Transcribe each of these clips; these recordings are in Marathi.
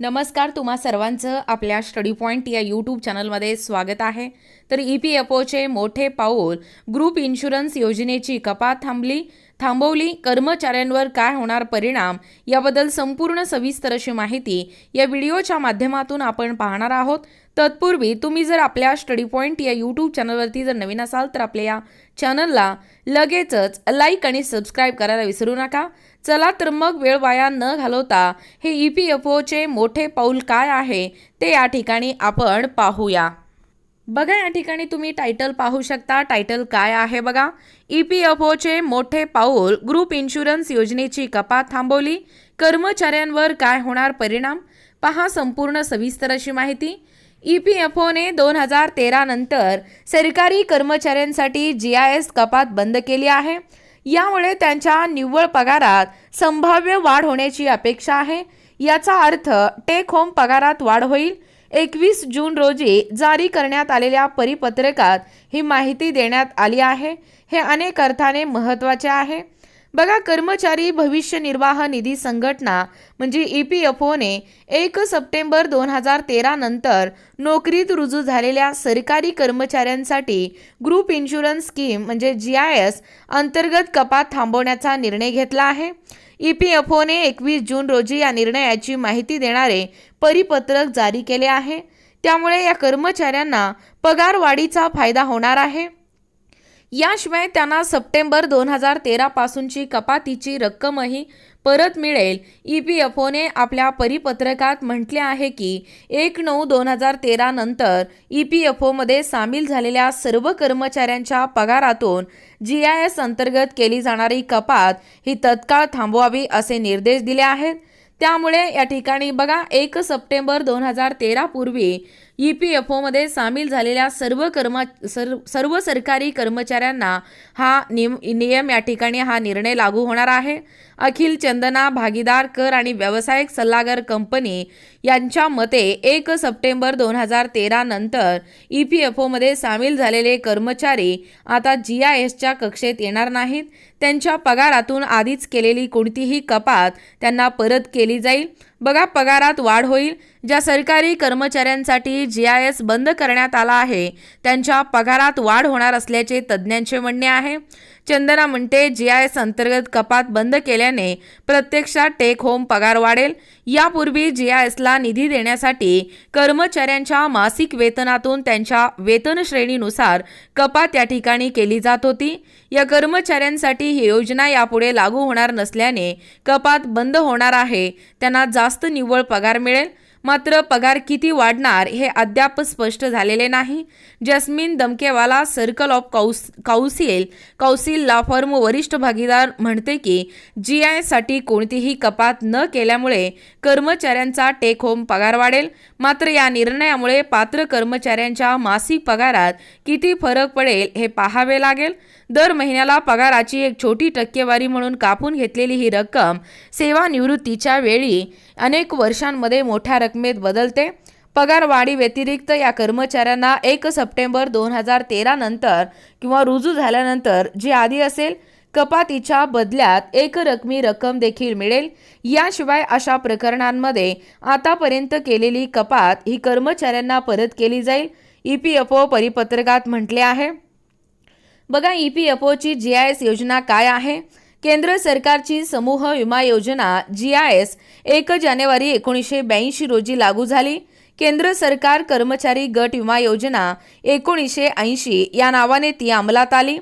नमस्कार तुम्हा सर्वांचं आपल्या स्टडी पॉईंट या यूट्यूब चॅनलमध्ये स्वागत आहे. तर ई पी एफ ओचे मोठे पाऊल ग्रुप इन्शुरन्स योजनेची कपात थांबली. थांबवली. कर्मचाऱ्यांवर काय होणार परिणाम याबद्दल संपूर्ण सविस्तर अशी माहिती या व्हिडिओच्या माध्यमातून आपण पाहणार आहोत. तत्पूर्वी तुम्ही जर आपल्या स्टडी पॉईंट या यूट्यूब चॅनलवरती जर नवीन असाल तर आपल्या या चॅनलला लगेचच लाईक आणि सबस्क्राईब करायला विसरू नका. चला तर मग वेळ वाया न घालवता हे ई पी एफ ओचे मोठे पाऊल काय आहे ते या ठिकाणी आपण पाहूया. बघा या ठिकाणी तुम्ही टायटल पाहू शकता. टायटल काय आहे बघा? ई पी एफ ओचे मोठे पाऊल ग्रुप इन्शुरन्स योजनेची कपात थांबवली. कर्मचाऱ्यांवर काय होणार परिणाम? पहा संपूर्ण सविस्तर अशी माहिती. ई पी एफ ओने दोन हजार तेरानंतर सरकारी कर्मचाऱ्यांसाठी जी आय एस कपात बंद केली आहे. यामुळे त्यांच्या निव्वळ पगारात संभाव्य वाढ होण्याची अपेक्षा आहे. याचा अर्थ टेक होम पगारात वाढ होईल. एकवीस जून रोजी जारी करण्यात आलेल्या परिपत्रकात ही माहिती देण्यात आली आहे. हे अनेक अर्थाने महत्त्वाचे आहे. बघा कर्मचारी भविष्य निर्वाह निधी संघटना म्हणजे ई पी एफ ओने एक सप्टेंबर दोन हजार तेरा नंतर नोकरीत रुजू झालेल्या सरकारी कर्मचाऱ्यांसाठी ग्रुप इन्शुरन्स स्कीम म्हणजे जी आय एस अंतर्गत कपात थांबवण्याचा निर्णय घेतला आहे. ई पी एफ ओने एकवीस जून रोजी या निर्णयाची माहिती देणारे परिपत्रक जारी केले आहे. त्यामुळे या कर्मचाऱ्यांना पगारवाढीचा फायदा होणार आहे. याशिवाय त्यांना सप्टेंबर दोन हजार तेरापासूनची कपातीची रक्कमही परत मिळेल. ई पी एफ ओने आपल्या परिपत्रकात म्हटले आहे की एक नऊ दोन हजार तेरा नंतर ई पी एफ ओमध्ये सामील झालेल्या सर्व कर्मचाऱ्यांच्या पगारातून जी आय एस अंतर्गत केली जाणारी कपात ही तत्काळ थांबवावी असे निर्देश दिले आहेत. त्यामुळे या ठिकाणी बघा एक सप्टेंबर दोन हजार तेरापूर्वी ई पी एफ ओमध्ये सामील झालेल्या सर्व कर्म सर्व सर्व सरकारी कर्मचाऱ्यांना हा नियम नियम या ठिकाणी हा निर्णय लागू होणार आहे. अखिल चंदना भागीदार कर आणि व्यावसायिक सल्लागार कंपनी यांच्या मते एक सप्टेंबर दोन हजार तेरा नंतर ई पी एफ ओमध्ये सामील झालेले कर्मचारी आता जी आय एसच्या कक्षेत येणार नाहीत. त्यांच्या पगारातून आधीच केलेली कोणतीही कपात त्यांना परत केली जाईल. बघा पगारात वाढ होईल. ज्या सरकारी कर्मचाऱ्यांसाठी जी आय एस बंद करण्यात आला आहे त्यांच्या पगारात वाढ होणार असल्याचे तज्ज्ञांचे म्हणणे आहे. चंदना म्हणते जी आय एस अंतर्गत कपात बंद केल्याने प्रत्यक्षात टेक होम पगार वाढेल. यापूर्वी जी आय एसला निधी देण्यासाठी कर्मचाऱ्यांच्या मासिक वेतनातून त्यांच्या वेतन श्रेणीनुसार कपात या ठिकाणी केली जात होती. या कर्मचाऱ्यांसाठी ही योजना यापुढे लागू होणार नसल्याने कपात बंद होणार आहे. त्यांना जास्त निव्वळ पगार मिळेल. मात्र पगार किती वाढणार हे अद्याप स्पष्ट झालेले नाही. जस्मिन दमकेवाला सर्कल ऑफ कौस कौसिल कौसिलला फर्म वरिष्ठ भागीदार म्हणते की जी आयसाठी कोणतीही कपात न केल्यामुळे कर्मचाऱ्यांचा टेक होम पगार वाढेल. मात्र या निर्णयामुळे पात्र कर्मचाऱ्यांच्या मासिक पगारात किती फरक पडेल हे पाहावे लागेल. दर महिन्याला पगाराची एक छोटी टक्केवारी म्हणून कापून घेतलेली ही रक्कम सेवानिवृत्तीच्या वेळी अनेक वर्षांमध्ये मोठ्या रकमेत बदलते. पगार वाढी व्यतिरिक्त या कर्मचाऱ्यांना एक सप्टेंबर दोन हजार तेरा नंतर किंवा रुजू झाल्यानंतर जी आधी असेल कपातीच्या बदल्यात एक रकमी रक्कम देखील मिळेल. याशिवाय अशा प्रकरणांमध्ये आतापर्यंत केलेली कपात ही कर्मचाऱ्यांना परत केली जाईल ई पी एफ ओ परिपत्रकात म्हटले आहे. बघा ई पी एफ ओची जी आय एस योजना काय आहे? केंद्र सरकारची समूह विमा योजना जी आय एस एक जानेवारी एकोणीसशे ब्याऐंशी रोजी लागू झाली. केंद्र सरकार कर्मचारी गट विमा योजना एकोणीसशे ऐंशी या नावाने ती अंमलात आली.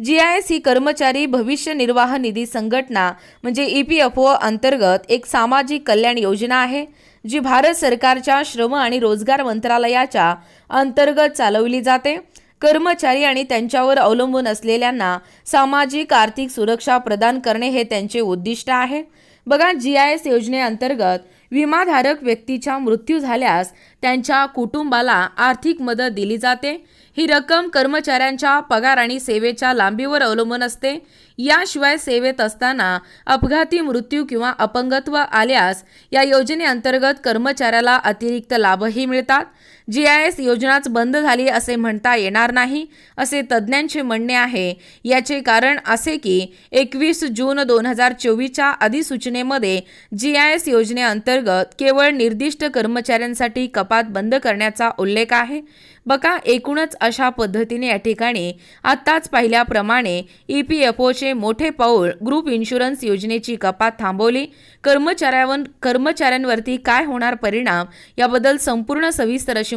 जी आय एस ही कर्मचारी भविष्य निर्वाह निधी संघटना म्हणजे ई पी एफ ओ अंतर्गत एक सामाजिक कल्याण योजना आहे जी भारत सरकारच्या श्रम आणि रोजगार मंत्रालयाच्या अंतर्गत चालवली जाते. कर्मचारी आणि त्यांच्यावर अवलंबून असलेल्यांना सामाजिक आर्थिक सुरक्षा प्रदान करणे हे त्यांचे उद्दिष्ट आहे. बघा जी आय एस योजनेअंतर्गत विमाधारक व्यक्तीचा मृत्यू झाल्यास त्यांच्या कुटुंबाला आर्थिक मदत दिली जाते. ही रक्कम कर्मचाऱ्यांच्या पगार आणि सेवेच्या लांबीवर अवलंबून असते. याशिवाय सेवेत असताना अपघाती मृत्यू किंवा अपंगत्व आल्यास या योजनेअंतर्गत कर्मचाऱ्याला अतिरिक्त लाभही मिळतात. जी आय एस योजनाच बंद झाली असे म्हणता येणार नाही असे तज्ज्ञांचे म्हणणे आहे. याचे कारण असे की एकवीस जून दोन हजार चोवीसच्या अधिसूचनेमध्ये जी आय एस योजनेअंतर्गत केवळ निर्दिष्ट कर्मचाऱ्यांसाठी कपात बंद करण्याचा उल्लेख आहे. बका एकूणच अशा पद्धतीने या ठिकाणी आत्ताच पाहिल्याप्रमाणे ई पी एफ ओचे मोठे पाऊल ग्रुप इन्शुरन्स योजनेची कपात थांबवली. कर्मचाऱ्यावर कर्मचाऱ्यांवरती काय होणार परिणाम याबद्दल संपूर्ण सविस्तर अशी